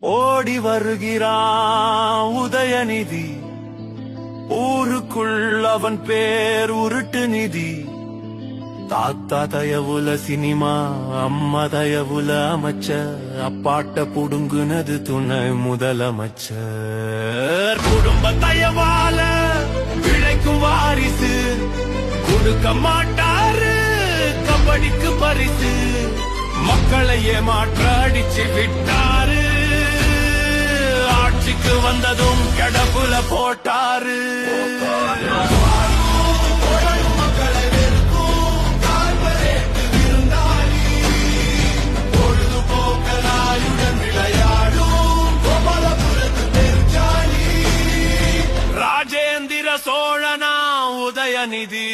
ஓடி வருகிறா உதயநிதி. ஊருக்குள் அவன் பேர் உருட்டு நிதி. தாத்தா தயவுல சினிமா அம்மா தயவுல அமைச்ச அப்பாட்ட புடுங்குனது துணை முதலமைச்சர். குடும்ப தயவால பிழைக்கும் வாரிசு. கொடுக்க மாட்டாரு கபடிக்கு பரிசு. மக்களை ஏமாற்ற அடிச்சு விட்டாரு. கடப்புல போட்டாரு. ராஜேந்திர சோழனா உதயநிதி.